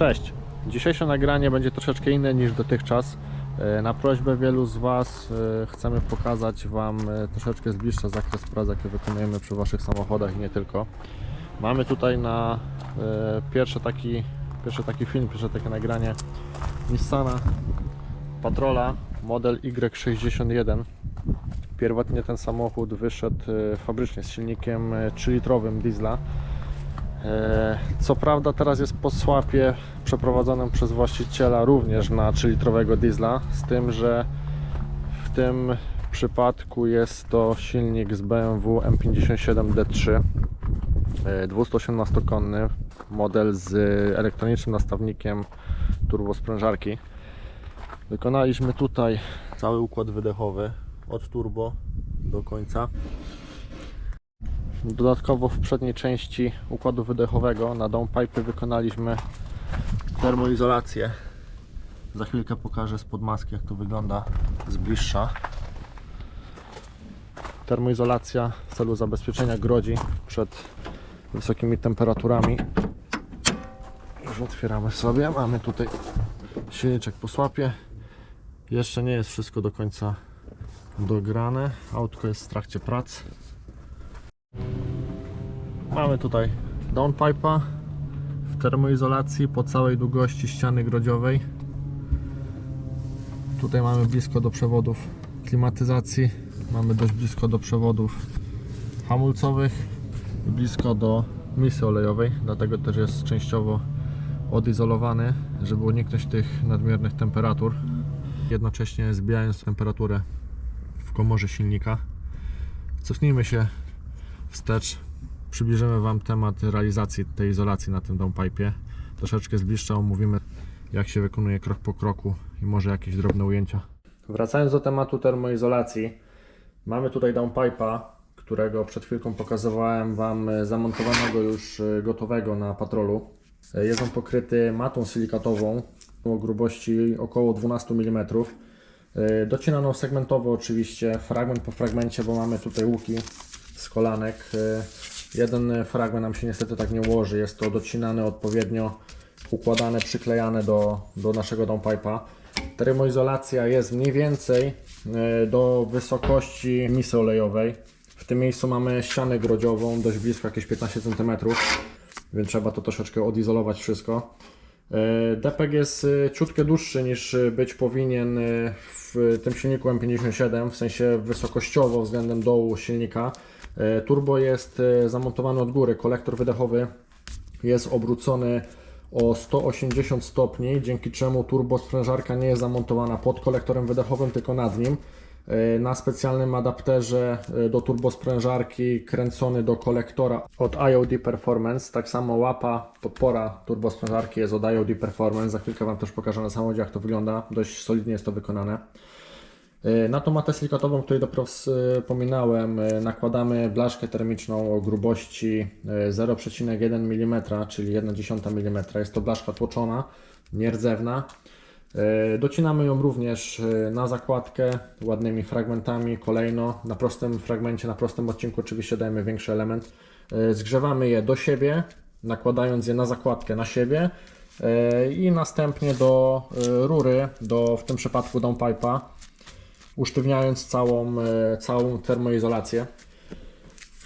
Cześć! Dzisiejsze nagranie będzie troszeczkę inne niż dotychczas. E, Na prośbę wielu z Was e, chcemy pokazać Wam e, troszeczkę z bliższa zakres prac, jakie wykonujemy przy Waszych samochodach i nie tylko. Mamy tutaj na pierwszy taki, pierwszy taki film, pierwsze takie nagranie Nissana Patrola model Y61. Pierwotnie ten samochód wyszedł fabrycznie z silnikiem e, 3-litrowym diesla. E, Co prawda teraz jest po swapie przeprowadzonym przez właściciela również na 3-litrowego diesla, z tym, że w tym przypadku jest to silnik z BMW M57 D3 e, 218-konny model z elektronicznym nastawnikiem turbosprężarki. Wykonaliśmy tutaj cały układ wydechowy od turbo do końca. Dodatkowo w przedniej części układu wydechowego na downpipe wykonaliśmy termoizolację. Za chwilkę pokażę spod maski jak to wygląda z bliższa. Termoizolacja w celu zabezpieczenia grodzi przed wysokimi temperaturami. Już otwieramy sobie. Mamy tutaj silniczek po słapie. Jeszcze nie jest wszystko do końca dograne. Autko jest w trakcie prac. Mamy tutaj downpipe'a w termoizolacji po całej długości ściany grodziowej. Tutaj mamy blisko do przewodów klimatyzacji, mamy dość blisko do przewodów hamulcowych i blisko do misy olejowej, dlatego też jest częściowo odizolowany, żeby uniknąć tych nadmiernych temperatur, jednocześnie zbijając temperaturę w komorze silnika. Cofnijmy się wstecz przybliżymy Wam temat realizacji tej izolacji na tym downpipe. Troszeczkę z bliższa omówimy, jak się wykonuje krok po kroku i może jakieś drobne ujęcia. Wracając do tematu termoizolacji, mamy tutaj downpipe'a, którego przed chwilką pokazywałem Wam zamontowanego już e, gotowego na patrolu. E, Jest on pokryty matą silikatową o grubości około 12 mm. E, Docinaną segmentowo oczywiście, fragment po fragmencie, bo mamy tutaj łuki z kolanek. E, Jeden fragment nam się niestety tak nie ułoży. Jest to docinane odpowiednio, układane, przyklejane do, do naszego downpipe'a. Termoizolacja jest mniej więcej e, do wysokości misy olejowej. W tym miejscu mamy ścianę grodziową, dość blisko, jakieś 15 cm, więc trzeba to troszeczkę odizolować wszystko. E, DPG jest e, ciutkę dłuższy niż e, być powinien w tym silniku M57, w sensie wysokościowo względem dołu silnika. Turbo jest zamontowany od góry, kolektor wydechowy jest obrócony o 180 stopni, dzięki czemu turbo sprężarka nie jest zamontowana pod kolektorem wydechowym, tylko nad nim. E, Na specjalnym adapterze e, do turbosprężarki kręcony do kolektora od IOD Performance. Tak samo łapa, podpora turbosprężarki jest od IOD Performance. Za chwilkę Wam też pokażę na samochodzie jak to wygląda. Dość solidnie jest to wykonane. E, Na tą matę silikatową, o której dopiero wspominałem, nakładamy blaszkę termiczną o grubości e, 0,1 mm, czyli 1,1 mm. Jest to blaszka tłoczona, nierdzewna. E, Docinamy ją również e, na zakładkę ładnymi fragmentami kolejno. Na prostym fragmencie, na prostym odcinku oczywiście dajemy większy element. E, Zgrzewamy je do siebie, nakładając je na zakładkę na siebie i następnie do rury, do w tym przypadku downpipe'a usztywniając całą, całą termoizolację.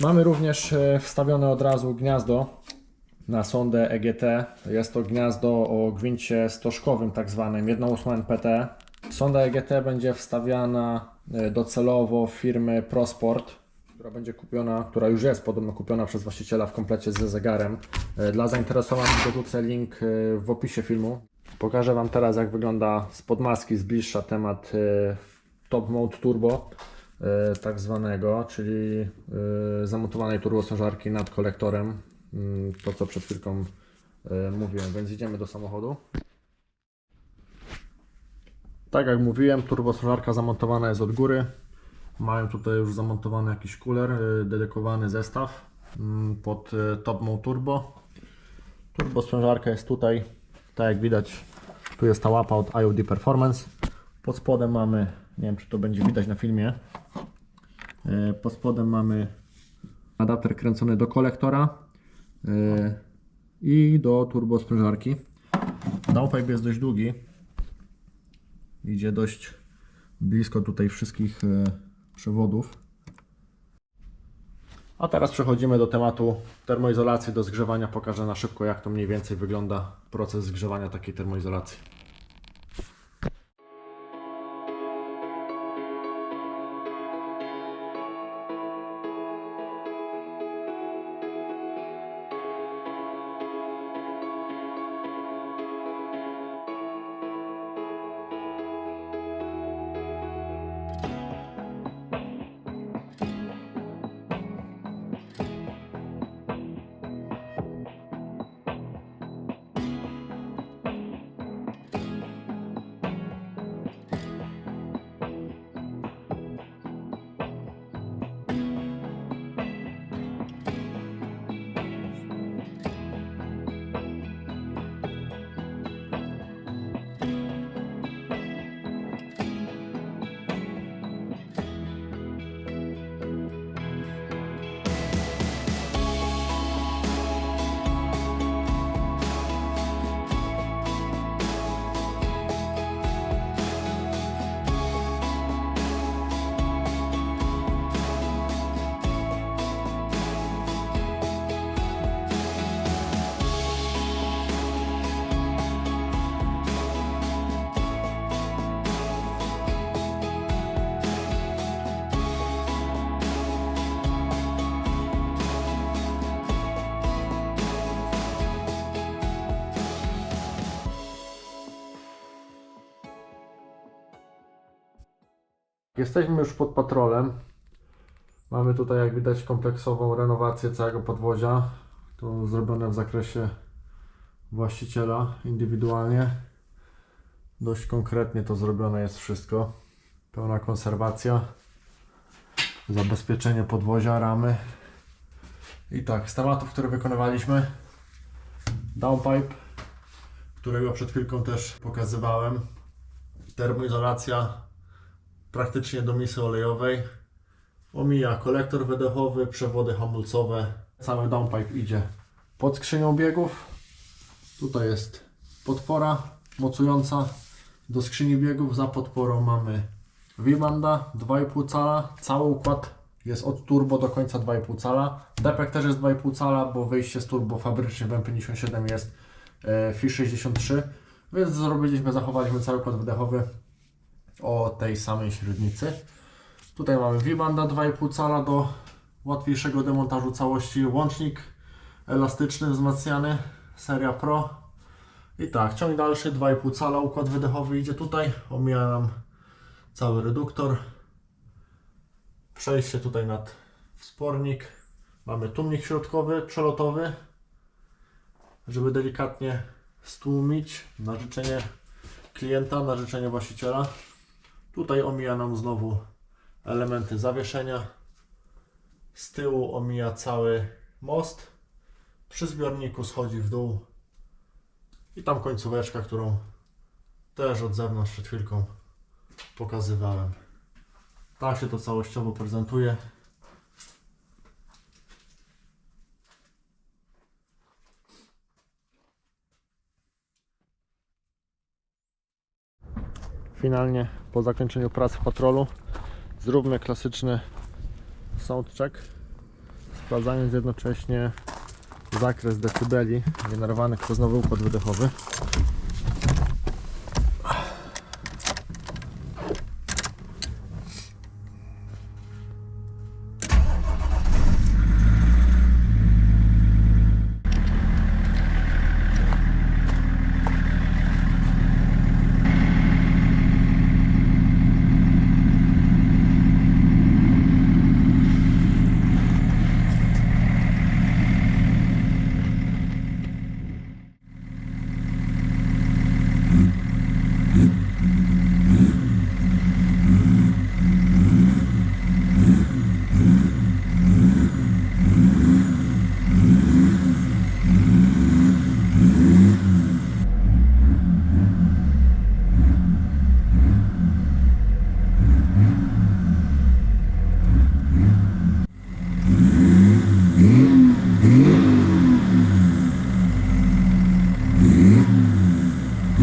Mamy również wstawione od razu gniazdo na sondę EGT. Jest to gniazdo o gwincie stożkowym, tak zwanym 1,8 NPT. Sonda EGT będzie wstawiana e, docelowo firmy ProSport, która będzie kupiona, która już jest podobno kupiona przez właściciela w komplecie ze zegarem. E, Dla zainteresowanych dorzucę link e, w opisie filmu. Pokażę Wam teraz, jak wygląda spod maski z bliższa temat Top Mode Turbo, tak zwanego, czyli zamontowanej turbosprężarki nad kolektorem. Mm, To, co przed chwilką e, mówiłem, więc idziemy do samochodu. Tak jak mówiłem, turbosprężarka zamontowana jest od góry. Mają tutaj już zamontowany jakiś cooler, e, dedykowany zestaw mm, pod e, Top Mode Turbo. Turbosprężarka jest tutaj, tak jak widać, tu jest ta łapa od IOD Performance. Pod spodem mamy, nie wiem czy to będzie widać na filmie, pod spodem mamy adapter kręcony do kolektora i do turbosprężarki. Downpipe jest dość długi. Idzie dość blisko tutaj wszystkich e, przewodów. A teraz przechodzimy do tematu termoizolacji, do zgrzewania. Pokażę na szybko, jak to mniej więcej wygląda proces zgrzewania takiej termoizolacji. Jesteśmy już pod patrolem. Mamy tutaj, jak widać, kompleksową renowację całego podwozia. To zrobione w zakresie właściciela indywidualnie. Dość konkretnie to zrobione jest wszystko. Pełna konserwacja, zabezpieczenie podwozia, ramy. I tak, z tematów, które wykonywaliśmy, downpipe, którego przed chwilką też pokazywałem, termoizolacja praktycznie do misy olejowej. Omija kolektor wydechowy, przewody hamulcowe. Cały downpipe idzie pod skrzynią biegów. Tutaj jest podpora mocująca do skrzyni biegów. Za podporą mamy Vibanda 2,5 cala. Cały układ jest od turbo do końca 2,5 cala. Depek też jest 2,5 cala, bo wyjście z turbo fabrycznie w M57 jest e, FI 63. Więc zrobiliśmy, zachowaliśmy cały układ wydechowy o tej samej średnicy. Tutaj mamy V-banda 2,5 cala do łatwiejszego demontażu całości. Łącznik elastyczny, wzmacniany, seria Pro. I tak, ciąg dalszy 2,5 cala, układ wydechowy idzie tutaj. Omija nam cały reduktor. Przejście tutaj nad wspornik. Mamy tłumnik środkowy, przelotowy, żeby delikatnie stłumić na życzenie klienta, na życzenie właściciela. Tutaj omija nam znowu elementy zawieszenia. Z tyłu omija cały most. Przy zbiorniku schodzi w dół. I tam końcóweczka, którą też od zewnątrz przed chwilką pokazywałem. Tak się to całościowo prezentuje. Finalnie po zakończeniu prac w patrolu. Zróbmy klasyczny soundcheck sprawdzając jednocześnie zakres decybeli generowanych przez nowy układ wydechowy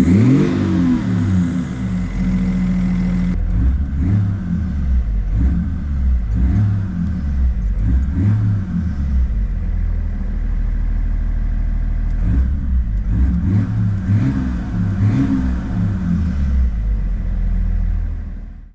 Mm-hmm.